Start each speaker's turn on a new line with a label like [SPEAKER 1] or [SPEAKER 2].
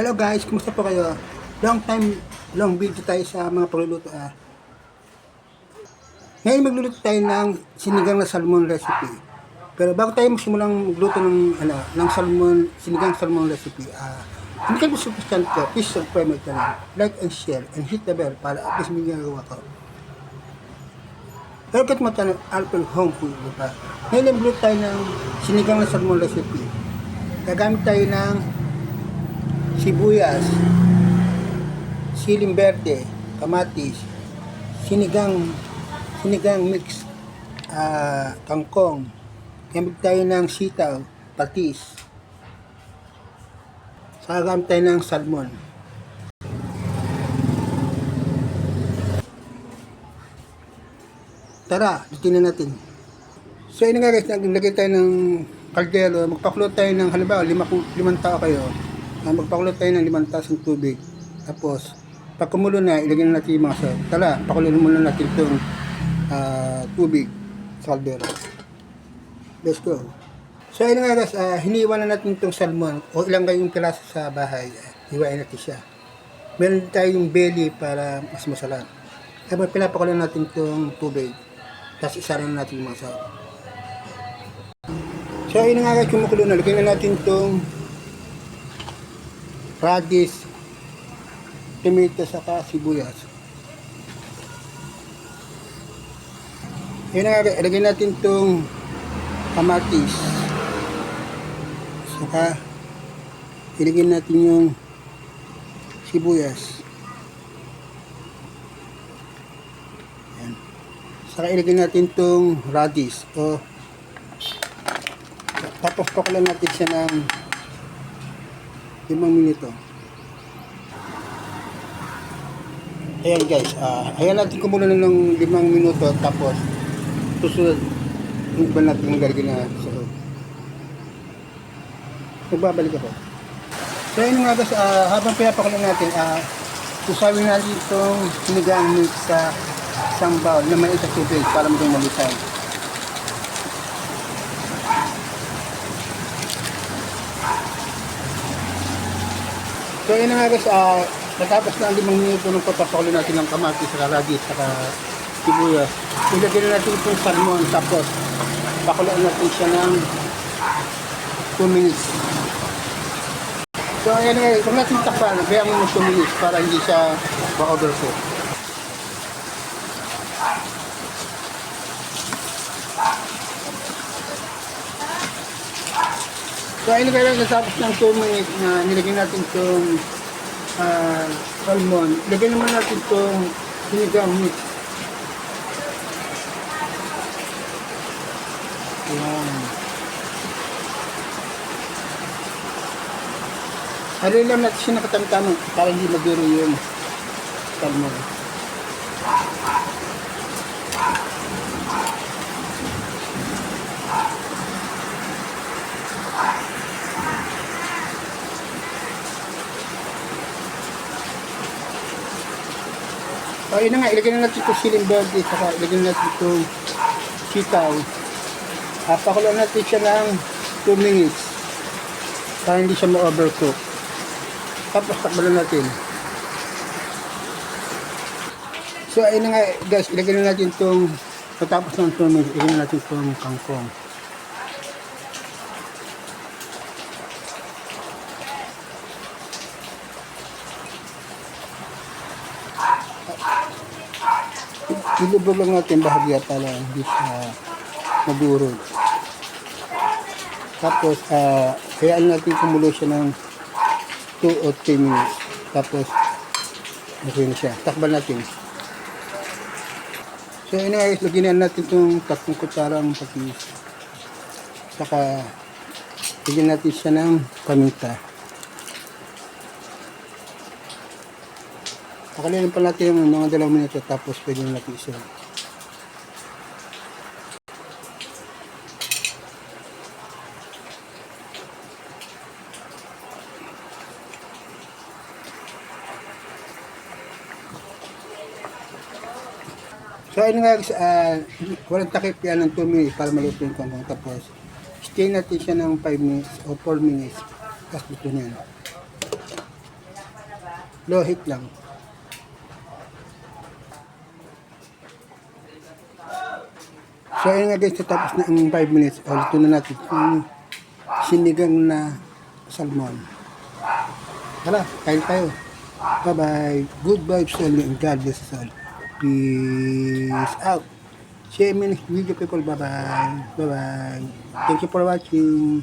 [SPEAKER 1] Hello guys, kumusta po kayo? Long time, long video tayo sa mga pagluluto ah. Ngayon magluluto tayo ng sinigang na salmon recipe. Pero bago tayo magsimulang magluto ng, ano, ng salmon, sinigang salmon recipe, ah, hindi kayo subscribe ko, please subscribe my channel, like and share, and hit the bell para at least may ginagawa ko. Welcome to my channel, Alpel Home Food. Diba? Ngayon magluto tayo ng sinigang na salmon recipe. Gagamit tayo ng sibuyas, siling verde, kamatis, sinigang, sinigang mix, ah, kangkong, gamit tayo ng sitaw, patis, saka gamit tayo ng salmon. Tara, tinan natin. So yun nga guys, naglagay tayo ng kaldero, magpakulo tayo ng halimbawa, lima, limang tao kayo, uh, magpakulo tayo ng limang taas ng tubig. Tapos, pag kumulo na, ilagay na natin yung mga sa, tala, pakulo muna natin itong ah, tubig sa kaldero. Let's go. So ayun nga guys, uh, hiniwa na natin itong salmon o ilang kayong piraso sa bahay, uh, hiwain natin siya. Meron tayong belly para mas masarap. Kaya pinapakulo natin itong tubig. Tapos isa na natin yung mga sa So, ayun nga guys, kumukulo na. Lagyan na natin itong radish, tomato, saka sibuyas. Ayun na natin itong kamatis. Saka, ilagyan natin yung sibuyas. Ayan. Saka ilagyan natin itong radish o tapos pakulan natin siya ng limang minuto. Ayan guys, ah ayan natin kumulo na ng limang minuto tapos susunod iba natin yung lalagyan na sa loob. Magbabalik ako. So ayun nga guys, ah, habang pinapakulan natin, ah susawin natin itong sinigang mix sa isang bowl na may isang tubig para maging malitay. So yun nga guys, ah, natapos na ang limang minuto ng papakulo natin ng kamatis, saka radis, saka sibuyas. Ilagyan na natin itong salmon, tapos pakuloan natin siya ng 2 minutes. So ayan na nga, kung natin takpan, bayaan mo ng 2 minutes para hindi siya ma-overcook. So nga, natapos ng 2 minutes na nilagyan natin itong ah, salmon. Lagyan naman natin itong sinigang mix. Ayan. Halin lang natin siya nakatamtamang para hindi magduro yung salmon. O yun na nga, ilagay na natin itong siling verde, saka ilagay na natin itong sitaw. Uh, pakuloan natin siya ng 2 minutes para hindi siya ma-overcook. Tapos takbalan natin. So ayun na nga guys, ilagay na natin itong patapos ng 2 minutes, ilagay na natin itong kangkong. Ilubog lang natin bahagya para hindi siya madurog. Tapos, ah, hayaan natin kumulo siya ng 2 or 3 minutes. Tapos, okay na siya. Takban natin. So, yun na guys, lagyan na natin itong tatlong kutsarang patis. Saka, lagyan natin siya ng paminta. Pakalinan pa natin yung mga dalawang minuto tapos pwede na natin isa. So ayun nga ah, walang takip yan ng 2 minutes para maluto yung kangkong. Tapos, stay natin siya ng 5 minutes o 4 minutes. Tapos luto na. Low heat lang. So, ayun nga guys, tapos na ang 5 minutes. Ulit na natin yung sinigang na salmon. Tara, kain tayo. Bye-bye. Good vibes only and God bless us all. Peace out. See you in the next video people. Bye-bye. Bye-bye. Thank you for watching.